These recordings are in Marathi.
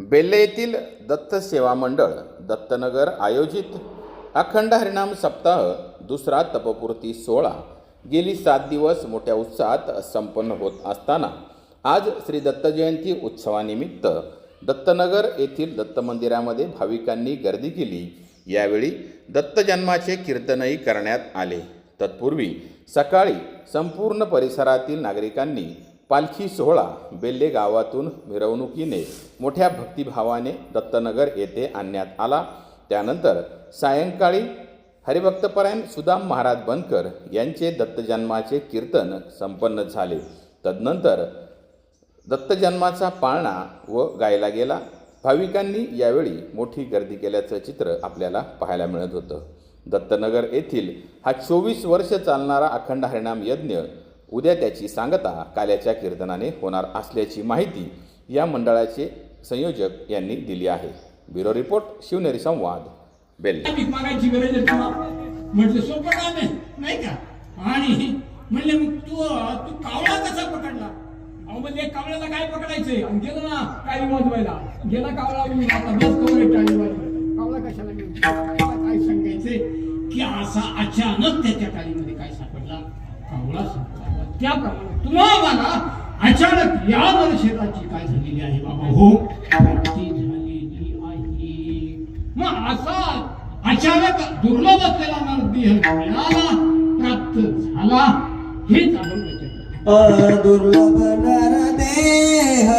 बेल्ले येथील दत्त सेवा मंडळ दत्तनगर आयोजित अखंड हरिनाम सप्ताह दुसरा तपपूर्ती सोहळा गेली सात दिवस मोठ्या उत्साहात संपन्न होत असताना आज श्री दत्त जयंती उत्सवानिमित्त दत्तनगर येथील दत्त मंदिरामध्ये भाविकांनी गर्दी केली. यावेळी दत्त जन्माचे कीर्तनही करण्यात आले. तत्पूर्वी सकाळी संपूर्ण परिसरातील नागरिकांनी पालखी सोहळा बेल्ले गावातून मिरवणुकीने मोठ्या भक्तिभावाने दत्तनगर येथे आणण्यात आला. त्यानंतर सायंकाळी हरिभक्तपरायण सुदाम महाराज बनकर यांचे दत्तजन्माचे कीर्तन संपन्न झाले. तदनंतर दत्तजन्माचा पाळणा व गायला गेला. भाविकांनी यावेळी मोठी गर्दी केल्याचं चित्र आपल्याला पाहायला मिळत होतं. दत्तनगर येथील हा चोवीस वर्ष चालणारा अखंड हरिणाम यज्ञ उद्या त्याची सांगता काल्याच्या कीर्तनाने होणार असल्याची माहिती या मंडळाचे संयोजक यांनी दिली आहे. ब्युरो रिपोर्ट शिवनेरी संवाद बेल भीक मागायची गरज म्हटलं सोपं काम आहे नाही का? आणि म्हणले मग तू तू कावळा कसा पकडला? अहो म्हणजे कावळ्याला काय पकडायचंय? आणि गेलो ना काही वाजवायला. गेला कावळा आता बस कवळे टाळी कावळा कशाला काय सांगायचंय? की असा अचानक त्याच्या टाळीमध्ये काय सापडला? कावळा सापडला. त्याप्रमाणे तुम्हाला अचानक या वर्षाची काय झालेली आहे बाबा? हो. झालेली आहे. मग असा अचानक दुर्लभ असलेला नरदेह मिळाला प्राप्त झाला. हेच आपण वचन दुर्लभ नरदेह.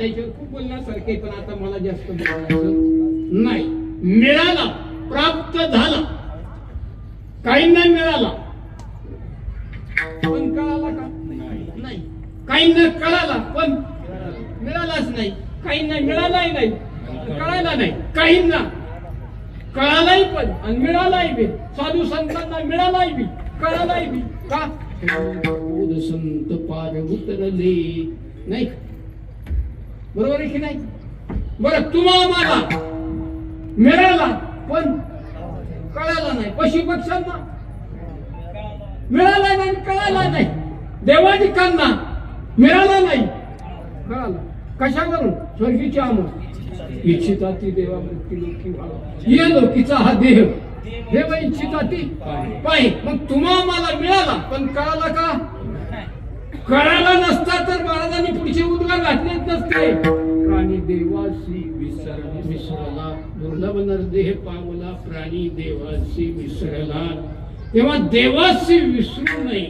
त्याच्यावर खूप बोलण्यासारखे पण आता मला जास्त बोलायचं नाही. मिळाला प्राप्त झाला. काहींना मिळाला. पण कळाला का? नाही. काहींना कळाला पण मिळालाच नाही. काहींना मिळालाही नाही. कळायला नाही. काहींना कळालाही पण आणि मिळालाही बी. साधू संतांना मिळालाही बी. कळालाही बी. का? संत पार उतरले. नाही. बरोबर आहे की नाही? बरं तुम्हाला मला मिळाला पण कळाला नाही. पशु पक्ष्यांना मिळाला नाही कळाला नाही. देवाधिकांना मिळाला नाही कळाला. कशावरून? स्वर्गीची आमोद इच्छिता ती देवा मृत्यू लोकी व्हावा. ये लोकीचा हा देह. देव इच्छिता ती पाय मग तुम्हा मला मिळाला पण कळाला का? कळाला नसता तर महाराजांनी पुढचे उद्गार घातलेच नसते. प्राणी देवासी विसर विसरला दुर्लभ नरदेह पावला प्राणी देवासी विसरला. तेव्हा देवासी विसरू नये.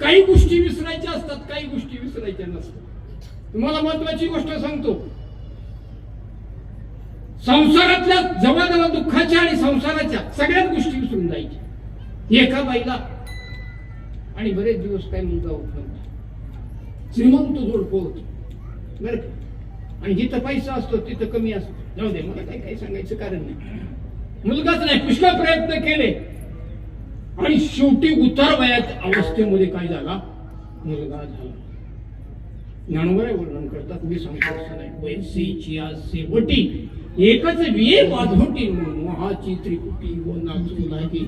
काही गोष्टी विसरायच्या असतात काही गोष्टी विसरायच्या नसतात. तुम्हाला महत्वाची गोष्ट सांगतो. संसारातल्या जवळजवळ दुःखाच्या आणि संसाराच्या सगळ्याच गोष्टी विसरून जायच्या. एका बाईला आणि बरेच दिवस काय मुलगा होत नव्हता श्रीमंत जोडपो होत बरं आणि जिथं पैसा असतो तिथं कमी असतो. जाऊ दे मला काही काही सांगायचं कारण नाही. मुलगाच नाही पुष्कळ प्रयत्न केले. आणि शेवटी उतार वयात अवस्थेमध्ये काय झाला? मुलगा झाला. ज्ञानवर वर्णन करतात मी सांगतो असं नाही. वैसीची शेवटी एकच विये वाधोटी मोहाची त्रिकुटी व नाचू लागी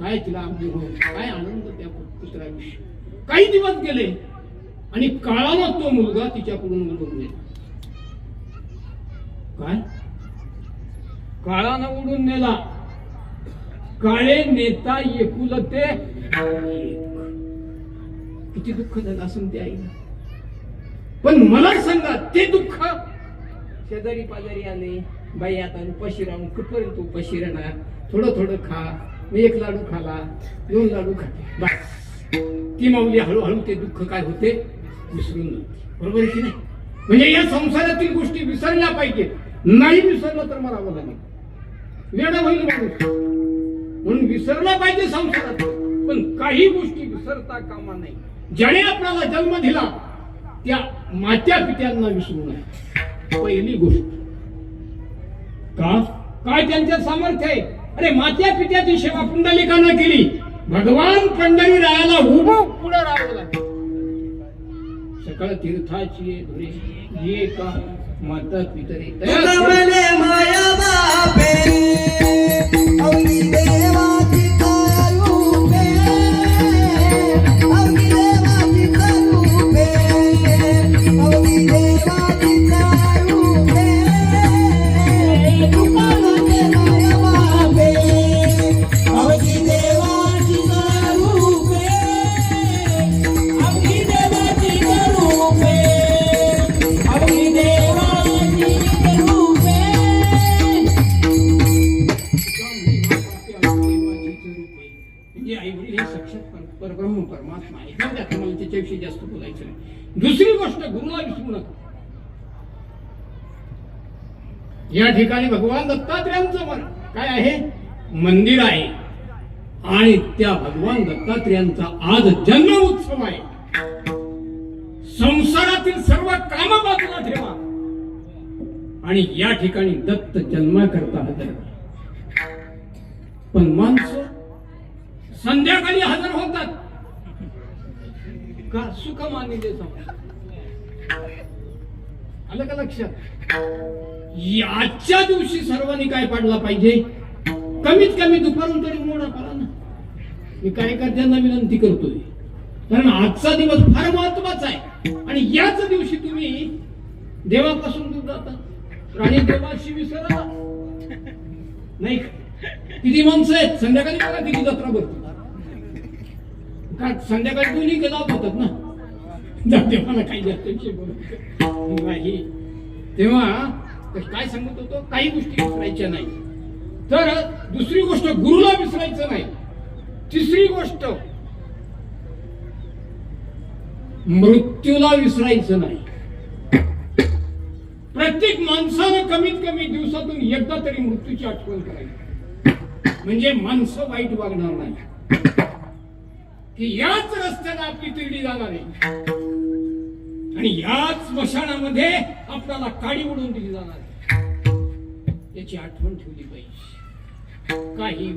काय तिला आम्ही हो काय आनंद त्या पुत्राविषयी काही दिवस गेले आणि काळानं तो मुलगा तिच्याकडून उडून गेला. काय? काळानं उडून नेला. काळे नेता एकुलते ते किती दुःख झालं असं ते आईला. पण मला सांगा ते दुःख? शेजारी पाजारी आले. बाई आता उपाशी राहून कुठपर्यंत उपाशी राहणार? थोडं थोडं खा. मी एक लाडू खाला दोन लाडू खाते. ती माऊली हळूहळू ते दुःख काय होते? विसरून बरोबर आहे की नाही? म्हणजे या संसारातील गोष्टी विसरल्या पाहिजे नाही विसरलं तर मला लागेल वेळ होईल माणूस. म्हणून विसरला पाहिजे संसारात. पण काही गोष्टी विसरता कामा नाही. ज्याने आपल्याला जन्म दिला त्या मात्या पित्यांना विसरू नये. पहिली गोष्ट. का? काय त्यांच्या सामर्थ्य आहे? अरे मात्या पित्याची सेवा पुंडलिकानं केली. भगवान पंढरी रायाला उभं पुढे राहू सकळ तीर्थाची धुरे ये का माता पितरी माया बापे देवा त्याचे रूप आहे. म्हणजे आई वडील हे साक्षात परब्रह्म परमात्मा आहे. जाऊ तुम्हाला त्याच्याविषयी जास्त बोलायचं नाही. दुसरी गोष्ट गुरुला विसरू नका. या ठिकाणी भगवान दत्तात्रयांचं मन काय आहे? मंदिर आहे. आणि त्या भगवान दत्तात्रयांचा आज जन्म उत्सव आहे. संसारातील सर्व काम बाजूला ठेवा. आणि या ठिकाणी दत्त जन्माकरता हजर पण माणसं संध्याकाळी हजर होतात. का सुख मानिले आलं का लक्षात? याच्या दिवशी सर्वांनी काय पाडला पाहिजे? कमीत कमी दुपारून तरी मोडा पाडा ना. मी कार्यकर्त्यांना विनंती करतोय. कारण आजचा दिवस फार महत्त्वाचा आहे. आणि याच दिवशी तुम्ही देवापासून दूर जाता राणी देवाशी विसरा. नाही किती माणसं आहेत? संध्याकाळी बघा किती जत्रा भरते. का संध्याकाळी दोन्ही गेला होतात ना. जाते मला काही जास्त विषय नाही तेव्हा काय सांगत होतो काही गोष्टी विसरायच्या नाही. तर दुसरी गोष्ट गुरुला विसरायचं नाही. तिसरी गोष्ट मृत्यूला विसरायचं नाही. प्रत्येक माणसानं कमीत कमी दिवसातून एकदा तरी मृत्यूची आठवण करायची. म्हणजे माणसं वाईट वागणार नाही. की याच रस्त्याने आपली तिरडी जाणार. आहे आणि याच स्मशानामध्ये आपल्याला काडी उडून दिली जाणार. आहे याची आठवण ठेवली पाहिजे. काही